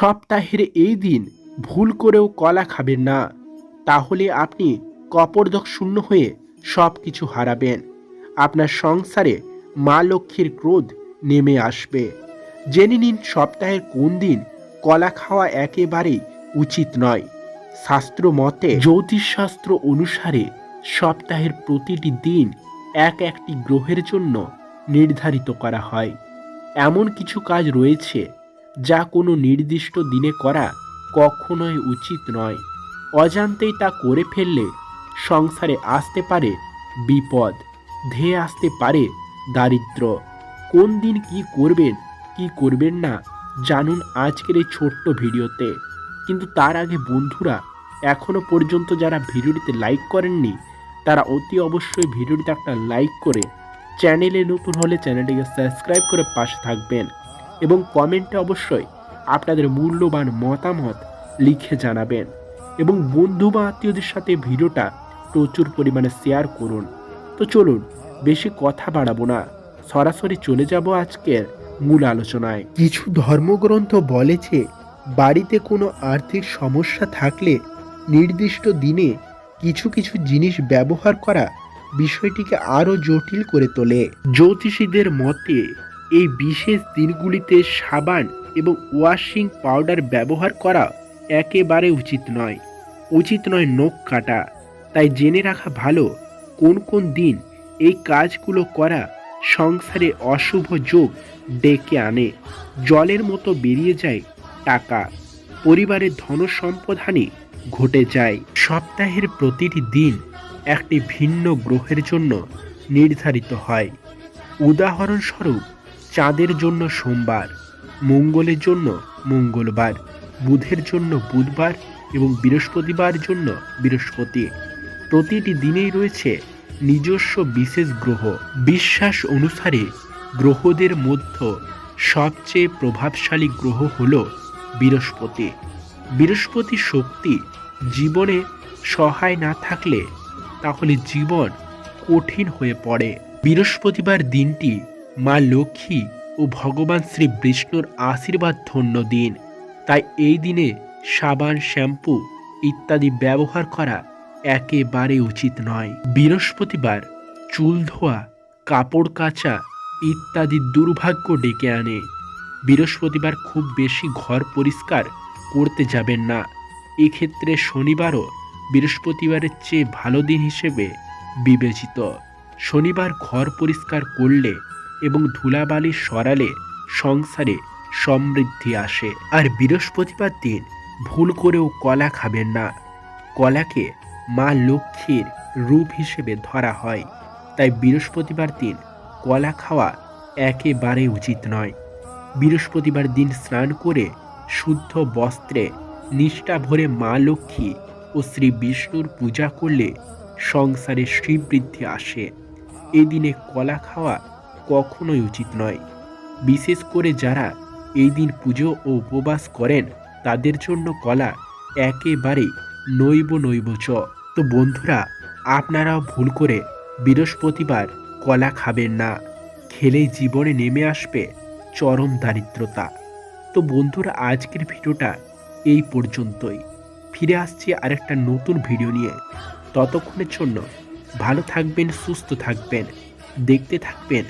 সপ্তাহের এই দিন ভুল করেও কলা খাবেন না। তাহলে আপনি কপরদক শূন্য হয়ে সব কিছু হারাবেন। আপনার সংসারে মা লক্ষ্মীর ক্রোধ নেমে আসবে। জেনে নিন সপ্তাহের কোন দিন কলা খাওয়া একেবারেই উচিত নয়। শাস্ত্র মতে, জ্যোতিষশাস্ত্র অনুসারে সপ্তাহের প্রতিটি দিন এক একটি গ্রহের জন্য নির্ধারিত করা হয়। এমন কিছু কাজ রয়েছে যা কোনো নির্দিষ্ট দিনে করা কখনোই উচিত নয়। অজান্তেই তা করে ফেললে সংসারে আসতে পারে বিপদ, ধেয়ে আসতে পারে দারিদ্র কোন দিন কি করবেন কি করবেন না, জানুন আজকের এই ছোট্ট ভিডিওতে। কিন্তু তার আগে বন্ধুরা, এখনও পর্যন্ত যারা ভিডিওটিতে লাইক করেননি, তারা অতি অবশ্যই ভিডিওটিতে একটা লাইক করে চ্যানেলে নতুন হলে চ্যানেলটিকে সাবস্ক্রাইব করে পাশে থাকবেন। এবং কমেন্টে অবশ্যই আপনাদের মূল্যবান মতামত লিখে জানাবেন এবং বন্ধু বা আত্মীয়দের সাথে ভিডিওটা প্রচুর পরিমাণে শেয়ার করুন। তো চলুন বেশি কথা বাড়াবো না। সরাসরি চলে যাব আজকের মূল আলোচনায়। কিছু ধর্মগ্রন্থ বলেছে বাড়িতে কোনো আর্থিক সমস্যা থাকলে নির্দিষ্ট দিনে কিছু কিছু জিনিস ব্যবহার করা বিষয়টিকে আরও জটিল করে তোলে। জ্যোতিষীদের মতে এই বিশেষ দিনগুলিতে সাবান এবং ওয়াশিং পাউডার ব্যবহার করা একেবারে উচিত নয়। উচিত নয় নখ কাটা। তাই জেনে রাখা ভালো কোন কোন দিন এই কাজগুলো করা সংসারে অশুভ যোগ ডেকে আনে। জলের মতো বেরিয়ে যায় টাকা। পরিবারের ধন সম্পদহানি ঘটে যায়। সপ্তাহের প্রতিটি দিন একটি ভিন্ন গ্রহের জন্য নির্ধারিত হয়। উদাহরণস্বরূপ চাঁদের জন্য সোমবার, মঙ্গলের জন্য মঙ্গলবার, বুধের জন্য বুধবার এবং বৃহস্পতিবার জন্য বৃহস্পতি। প্রতিটি দিনেই রয়েছে নিজস্ব বিশেষ গ্রহ। বিশ্বাস অনুসারে গ্রহদের মধ্যে সবচেয়ে প্রভাবশালী গ্রহ হল বৃহস্পতি। বৃহস্পতি শক্তি জীবনে সহায় না থাকলে তাহলে জীবন কঠিন হয়ে পড়ে। বৃহস্পতিবার দিনটি মা লক্ষ্মী ও ভগবান শ্রী বিষ্ণুর আশীর্বাদ ধন্য দিন। তাই এই দিনে সাবান, শ্যাম্পু ইত্যাদি ব্যবহার করা একেবারে উচিত নয়। বৃহস্পতিবার চুল ধোয়া, কাপড় কাচা ইত্যাদি দুর্ভাগ্য ডেকে আনে। বৃহস্পতিবার খুব বেশি ঘর পরিষ্কার করতে যাবেন না। এক্ষেত্রে শনিবারও বৃহস্পতিবারের চেয়ে ভালো দিন হিসেবে বিবেচিত। শনিবার ঘর পরিষ্কার করলে এবং ধুলাবালি সরালে সংসারে সমৃদ্ধি আসে। আর বৃহস্পতিবার দিন ভুল করেও কলা খাবেন না। কলাকে মা লক্ষ্মীর রূপ হিসেবে ধরা হয়। তাই বৃহস্পতিবার দিন কলা খাওয়া একেবারে উচিত নয়। বৃহস্পতিবার দিন স্নান করে শুদ্ধ বস্ত্রে নিষ্ঠা ভরে মা লক্ষ্মী ও শ্রী বিষ্ণুর পূজা করলে সংসারে শ্রীবৃদ্ধি আসে। এদিনে কলা খাওয়া কখনোই উচিত নয়। বিশেষ করে যারা এই দিন পুজো ও উপবাস করেন, তাদের জন্য কলা একেবারে নৈব নৈব চ। তো বন্ধুরা, আপনারাও ভুল করে বৃহস্পতিবার কলা খাবেন না। খেলেই জীবনে নেমে আসবে চরম দারিদ্রতা। তো বন্ধুরা, আজকের ভিডিওটা এই পর্যন্তই। ফিরে আসছি আরেকটা নতুন ভিডিও নিয়ে। ততক্ষণের জন্য ভালো থাকবেন, সুস্থ থাকবেন, দেখতে থাকবেন।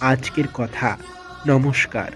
আজকের কথা। নমস্কার।